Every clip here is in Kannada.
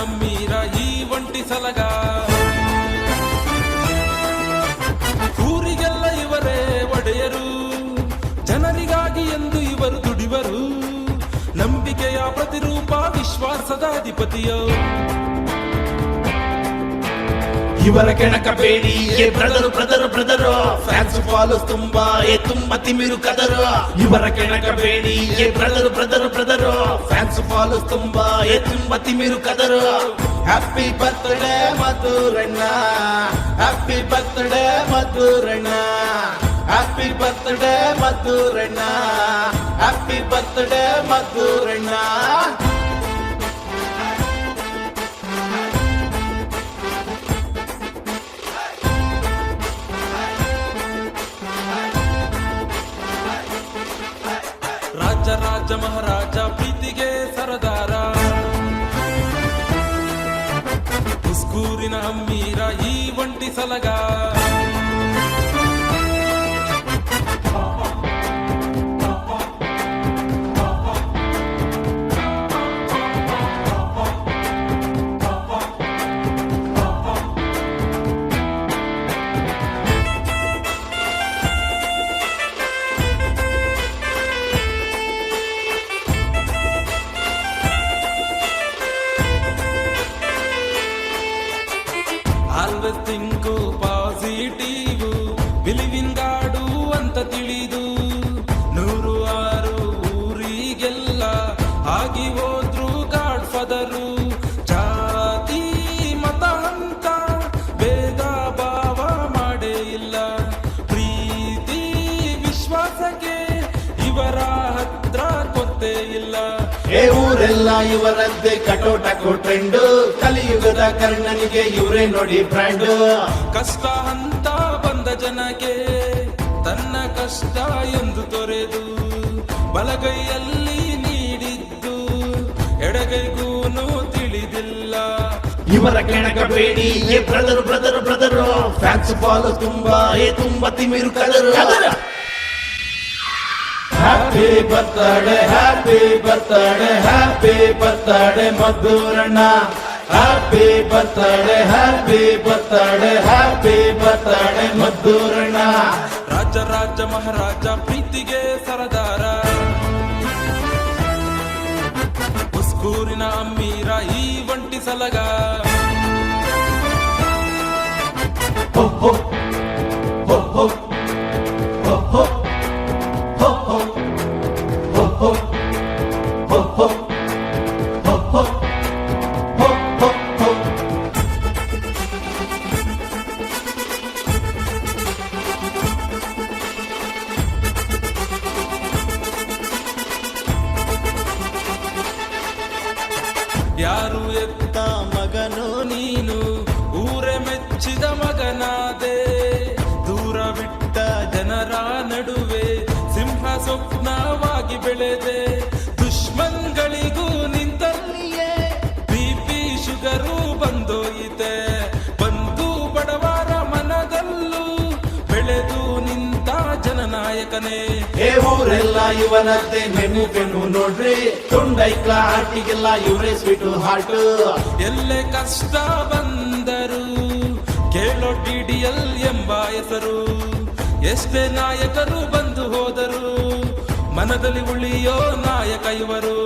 ಅಮ್ಮೀರ ಈ ಒಂಟಿ ಸಲಗ. ಊರಿಗೆಲ್ಲ ಇವರೇ ಒಡೆಯರು, ಜನರಿಗಾಗಿ ಎಂದು ಇವರು ದುಡಿವರು. ನಂಬಿಕೆಯ ಪ್ರತಿರೂಪ, ವಿಶ್ವಾಸದ ಅಧಿಪತಿಯೋ. ಇವರ ಕೆಣಕ ಬೇಡಿ ಏ brother brother brother fans follows ತುಂಬಾ ಏ ತುಂಬಾ ತಿಮಿರು ಕದರು ಇವರ ಕೆಣಕ ಬೇಡಿ ಏ brother brother brother fans follows ತುಂಬಾ ಏ ತುಂಬಾ ತಿಮಿರು ಕದರು happy birthday ಮಧುರಣ್ಣ happy birthday ಮಧುರಣ್ಣ happy birthday ಮಧುರಣ್ಣ happy birthday ಮಧುರಣ್ಣ ರಾಜ ರಾಜ ಮಹಾರಾಜ ಪ್ರೀತಿಗೆ ಸರದಾರ. ಉಸ್ಕೂರಿನ ಅಮ್ಮೀರ ಈ ಒಂಟಿ ಸಲಗ. ಆಲ್ವೇಸ್ ತಿಂಕು ಪಾಸಿಟಿವ್ ಬಿಲಿವಿಂದಾಡು ಅಂತ ತಿಳಿದು. ನೂರು ಆರು ಊರಿಗೆಲ್ಲ ಆಗಿ ಹೋದ್ರು ಗಾಡ್ ಫದರು. ಜಾತಿ, ಮತ ಅಂತ ಭೇದ, ಭಾವ ಮಾಡೇ ಇಲ್ಲ. ಪ್ರೀತಿ, ವಿಶ್ವಾಸಕ್ಕೆ ಇವರ ಹತ್ರ ಗೊತ್ತೇ ಇಲ್ಲ. ಏ ಊರೆಲ್ಲ ಇವರದ್ದೇ ಕಟೋಟ ಟ್ರೆಂಡು ಕಲಿಯುಗದ ಕರ್ಣನಿಗೆ ಇವರೇ ನೋಡಿ ಬ್ರ್ಯಾಂಡ್ ಕಷ್ಟ ಅಂತ ಬಂದ ಜನಕ್ಕೆ ತನ್ನ ಕಷ್ಟ ಎಂದು ತೊರೆದು ಬಲಗೈಯಲ್ಲಿ ನೀಡಿದ್ದು ಎಡಗೈಗೂನು ತಿಳಿದಿಲ್ಲ. ಇವರ ಕೆಣಕ ಬೇಡಿ ಏ ಬ್ರದರು ಬ್ರದರು ಬ್ರದರು ಫ್ಯಾನ್ಸ್ ಬಾಲ್ ತುಂಬಾ ಏ ತುಂಬಾ ತಿಮಿರು ಕದರು. Happy birthday happy birthday happy birthday ಮಧುರಣ್ಣ happy birthday happy birthday happy birthday ಮಧುರಣ್ಣ ರಾಜ ರಾಜ ಮಹಾರಾಜ ಪ್ರೀತಿಗೆ ಸರದಾರ ಉಸ್ಕೂರಿನ ಅಮ್ಮೀರ ಈ ಒಂಟಿ ಸಲಗ ಹೋ ಹೋ ಯಾರು ಎತ್ತ ಮಗನು ನೀನು? ಊರೆ ಮೆಚ್ಚಿದ ಮಗನಾದೆ. ದೂರ ಬಿಟ್ಟ ಜನರ ನಡುವೆ ಸಿಂಹ ಸ್ವಪ್ನವಾಗಿ ಬೆಳೆದೆ. ದುಶ್ಮನ್ಗಳಿಗೂ ನಿಂತಲ್ಲಿಯೇ ಬಿಪಿ ಶುಗರು ಬಂದೋಯಿತೆ. ಬಂದು ಬಡವರ ಮನದಲ್ಲೂ ಬೆಳೆದು ನಿಂತ ಜನನಾಯಕನೇ. ಏ ಊರೆಲ್ಲ ಇವನದ್ದೇ ಮೆನು ಬೆನ್ನು ನೋಡ್ರಿ. ತುಂಡೈಕ್ಲ ಆಟಿಗೆಲ್ಲ ಇವರೇ ಸ್ವೀಟು ಹಾಟ್ ಎಲ್ಲೇ ಕಷ್ಟ ಬಂದರು ಕೇಳೋ ಟಿಡಿಎಲ್ ಎಂಬ ಹೆಸರು. ಎಷ್ಟೇ ನಾಯಕರು ಬಂದು ಹೋದರು ಮನದಲ್ಲಿ ಉಳಿಯೋ ನಾಯಕ ಇವರು.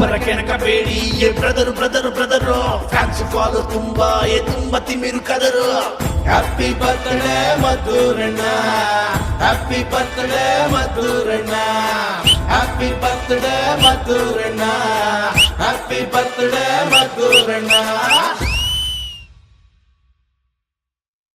ಇವರ ಕೆಣಕ ಬೇಡಿ ಏ brother brother brother fans follow ತುಂಬಾ ಏ ತುಂಬಾ ತಿಮಿರು ಕದರು happy birthday ಮಧುರಣ್ಣ happy birthday ಮಧುರಣ್ಣ happy birthday ಮಧುರಣ್ಣ happy birthday ಮಧುರಣ್ಣ